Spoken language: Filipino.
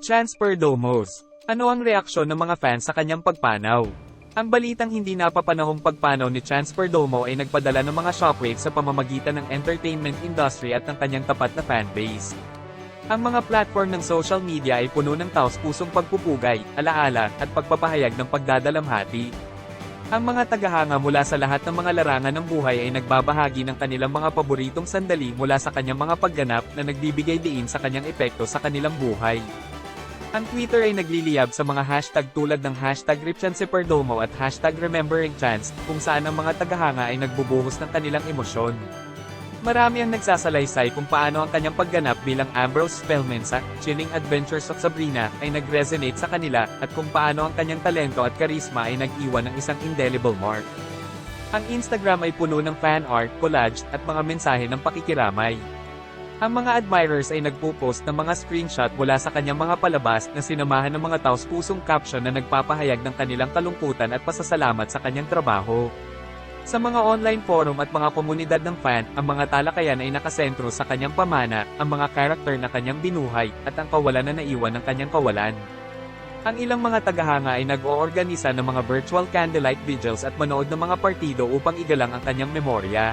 Chance Perdomos. Ano ang reaksyon ng mga fans sa kanyang pagpanaw? Ang balitang hindi napapanahong pagpanaw ni Chance Perdomo ay nagpadala ng mga shockwave sa pamamagitan ng entertainment industry at ng kanyang tapat na fanbase. Ang mga platform ng social media ay puno ng taos-pusong pagpupugay, alaala, at pagpapahayag ng pagdadalamhati. Ang mga tagahanga mula sa lahat ng mga larangan ng buhay ay nagbabahagi ng kanilang mga paboritong sandali mula sa kanyang mga pagganap na nagbibigay diin sa kanyang epekto sa kanilang buhay. Ang Twitter ay nagliliyab sa mga hashtag tulad ng hashtag RipChancePerdomo at hashtag RememberingChance, kung saan ang mga tagahanga ay nagbubuhos ng kanilang emosyon. Marami ang nagsasalaysay kung paano ang kanyang pagganap bilang Ambrose Spellman sa Chilling Adventures of Sabrina ay nag-resonate sa kanila at kung paano ang kanyang talento at karisma ay nag-iwan ng isang indelible mark. Ang Instagram ay puno ng fan art, collage, at mga mensahe ng pakikiramay. Ang mga admirers ay nagpo-post ng mga screenshot mula sa kanyang mga palabas na sinamahan ng mga taos-pusong caption na nagpapahayag ng kanilang kalungkutan at pasasalamat sa kanyang trabaho. Sa mga online forum at mga komunidad ng fan, ang mga talakayan ay nakasentro sa kanyang pamana, ang mga karakter na kanyang binuhay, at ang kawalan na naiwan ng kanyang kawalan. Ang ilang mga tagahanga ay nag-oorganisa ng mga virtual candlelight vigils at manood ng mga partido upang igalang ang kanyang memorya.